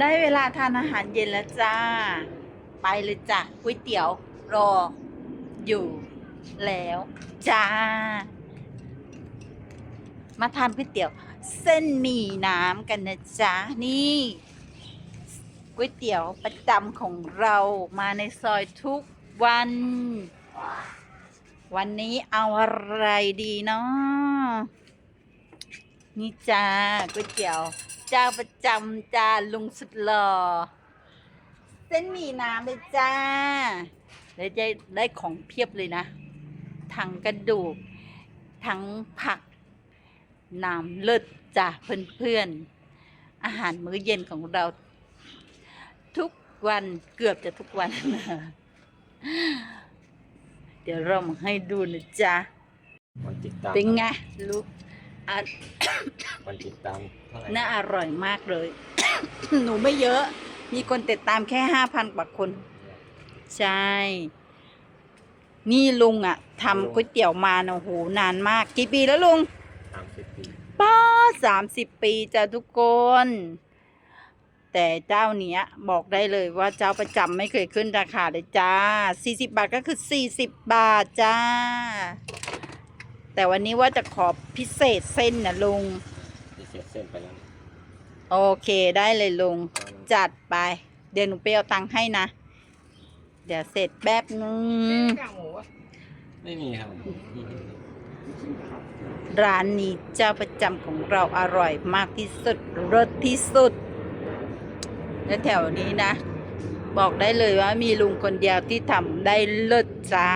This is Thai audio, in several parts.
ได้เวลาทานอาหารเย็นแล้วจ้า ไปเลยจ้ะก๋วยเตี๋ยวรออยู่แล้วจ้า มาทานก๋วยเตี๋ยว เส้นหมี่น้ำกันนะจ๊ะ นี่ก๋วยเตี๋ยวประจำของเรามาในซอยทุกวัน วันนี้เอาอะไรดีเนาะ นี่จ้าก๋วยเตี๋ยวเจ้าประจำจ้าลุงสุดหล่อเส้นหมี่น้ำเลยจ้าแล้วจะได้ของเพียบเลยนะทั้งกระดูก ทั้งผักน้ำเลิศจ้ะเพื่อนๆอาหารมื้อเย็นของเรา ทุกวันเกือบจะทุกวัน เดี๋ยวเรามาให้ดูนะจ๊ะคนติดตามเป็นไงลูกอะ คนติดตามเท่าไหร่น่าอร่อยมากเลย หนูไม่เยอะ มีคนติดตามแค่ห้าพันกว่าคน ใช่ นี่ลุงอะ่ะทำก๋วยเตี๋ยวมานะโอ้โหนานมาก กี่ปีแล้วลุงสามสิบปีป้าสามสิบปีจ้ะทุกคน แต่เจ้าเนี้ยบอกได้เลยว่าเจ้าประจำไม่เคยขึ้นราคาเลยจ้าสี่สิบาทก็คือสี่สิบบาทจ้า แต่วันนี้ว่าจะขอพิเศษเส้นนะลุงที่เสียเส้นไปแล้วโอเคได้เลยลุง จัดไป เดี๋ยวหนูไปเอาตังค์ให้นะ เดี๋ยวเสร็จแป๊บนึงไม่มีครับ ร้านนี้เจ้าประจำของเราอร่อยมากที่สุดรสที่สุด และแถวนี้นะ บอกได้เลยว่ามีลุงคนเดียวที่ทำได้เลิศจ้า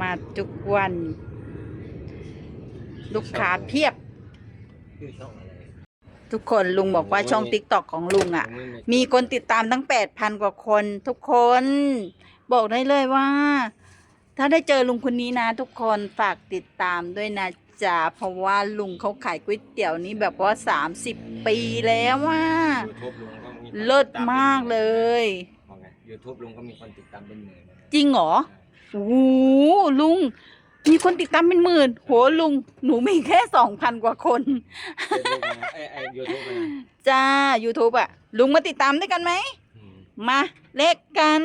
มาทุกวัน ลูกค้าเพียบ ชื่อช่องอะไรทุกคนลุงบอกว่าช่องติ๊กตอกของลุงอะ่ะ มีคนติดตามตั้งแปดพันกว่าคน ทุกคน บอกได้เลยว่า ถ้าได้เจอลุงคนนี้นะ ทุกคนฝากติดตามด้วยนะจ๊ะเพราะว่าลุงเขาขายก๋วยเตี๋ยวนี้แบบว่าสามสิบปีแล้วว่ายูทูบลุงก็มีคนเลิศมากเลยบอกไงยูทูบลุงก็มีคนติดตามเป็นหมื่นนะจริงเหรอโอ้ โหลุง มีคนติดตามเป็นหมื่น โหลุง หนูมีแค่สองพันกว่าคนเฟซบุ๊กนะไอไอยูทูบนะจ้า YouTube อะลุงมาติดตามด้วยกันไหม อืมมาเลขกัน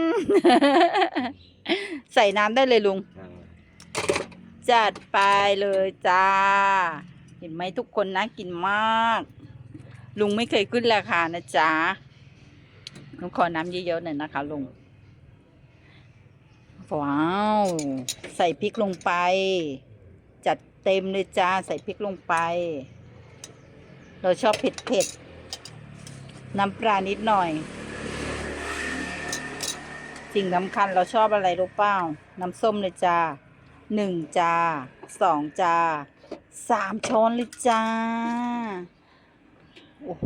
ใส่น้ำได้เลยลุง อ่าจัดไปเลยจ้า เห็นไหมทุกคนน่ากินมาก ลุงไม่เคยขึ้นราคานะจ๊ะลุงขอน้ำเยอะๆหน่อยนะคะลุง ว้าว ใส่พริกลงไป จัดเต็มเลยจ้า ใส่พริกลงไป เราชอบเผ็ดๆน้ำปลานิดหน่อย สิ่งสำคัญเราชอบอะไรรู้เปล่า น้ำส้มเลยจ้าหนึ่งจาสองจาสามช้อนเลยจ้า โอ้โห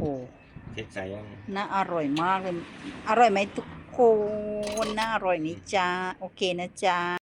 เทคใส่ยังน่าอร่อยมากเลย อร่อยไหมทุก คนน่าอร่อยนี่จ้า โอเคนะจ้า